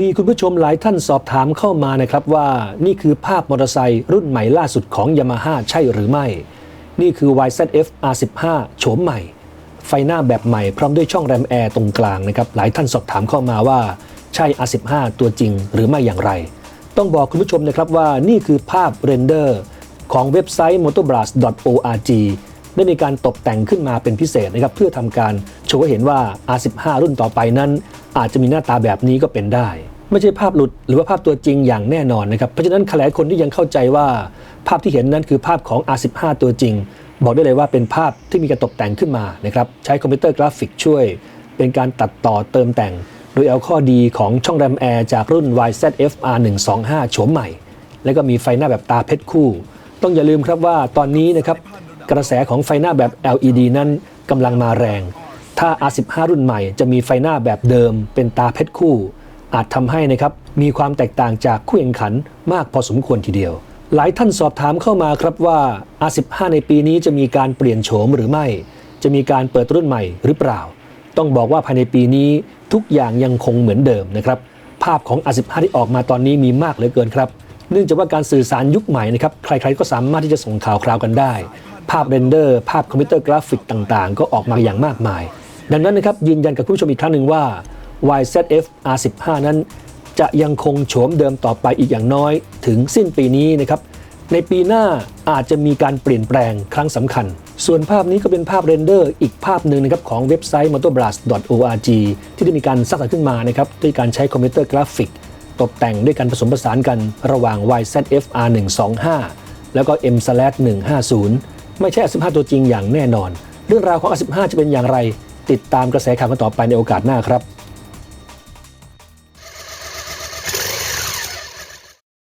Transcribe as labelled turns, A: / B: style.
A: มีคุณผู้ชมหลายท่านสอบถามเข้ามานะครับว่านี่คือภาพมอเตอร์ไซค์รุ่นใหม่ล่าสุดของ Yamaha ใช่หรือไม่ นี่คือ YZF R15 โฉมใหม่ ไฟหน้าแบบใหม่พร้อมด้วยช่องแรมแอร์ตรงกลางนะครับหลายท่านสอบถามเข้ามาว่าใช่ R15 ตัวจริงหรือไม่อย่างไร ต้องบอกคุณผู้ชมนะครับว่านี่คือภาพเรนเดอร์ของเว็บไซต์ motorbras.org ได้มีการตกแต่งขึ้นมาเป็นพิเศษนะครับเพื่อทำการโชว์ให้เห็นว่า R15 รุ่นต่อไปนั้น อาจจะมีหน้าตาแบบนี้ก็เป็นได้ ไม่ใช่ภาพหลุดหรือว่าภาพตัวจริงอย่างแน่นอนนะครับเพราะฉะนั้นหลายคนที่ยังเข้าใจว่าภาพที่เห็นนั้นคือภาพของ R15 ตัวจริง บอกได้เลยว่าเป็นภาพที่มีการตกแต่งขึ้นมานะครับใช้คอมพิวเตอร์กราฟิกช่วย เป็นการตัดต่อเติมแต่ง โดยเอาข้อดีของช่องแรมแอร์จากรุ่น YZF R125 โฉมใหม่ แล้วก็มีไฟหน้าแบบตาเพชรคู่ ต้องอย่าลืมครับว่าตอนนี้นะครับ กระแสของไฟหน้าแบบ LED นั้นกำลังมาแรง ถ้า R15 รุ่นใหม่จะมีไฟหน้าแบบเดิม เป็นตาเพชรคู่ อาจทำให้นะครับมีความแตกต่างจากคู่แข่งขันมากพอสมควรทีเดียว หลายท่านสอบถามเข้ามาครับว่า R15 ในปีนี้จะมีการเปลี่ยนโฉมหรือไม่ จะมีการเปิดรุ่นใหม่หรือเปล่า ต้องบอกว่าภายในปีนี้ทุกอย่างยังคงเหมือนเดิมนะครับภาพของ R15 ที่ออกมาตอนนี้มีมากเหลือเกินครับ เนื่องจากว่าการสื่อสารยุคใหม่นะครับ ใครๆก็สามารถที่จะส่งข่าวคราวกันได้ ภาพเรนเดอร์ ภาพคอมพิวเตอร์กราฟิกต่างๆ ก็ออกมาอย่างมากมาย ดังนั้นนะครับยืนยันกับผู้ชมอีกครั้งหนึ่งว่า YZF R15 นั้น จะยังคงโฉมเดิมต่อไปอีกอย่างน้อย ถึงสิ้นปีนี้นะครับในปีหน้าอาจจะมีการเปลี่ยนแปลงครั้งสำคัญ ส่วนภาพนี้ก็เป็นภาพเรนเดอร์อีกภาพหนึ่งนะครับของเว็บไซต์ motorbras.org ที่ได้มีการสร้างสรรค์ขึ้นมานะครับด้วยการใช้คอมพิวเตอร์กราฟิก ตกแต่งด้วยการผสมผสานกันระหว่าง YZF R125 แล้วก็ M/150 ไม่ใช่ R15 ตัวจริงอย่างแน่นอน เรื่องราวของ R15 จะเป็นอย่างไร ติดตามกระแสข่าวกันต่อไปในโอกาสหน้าครับ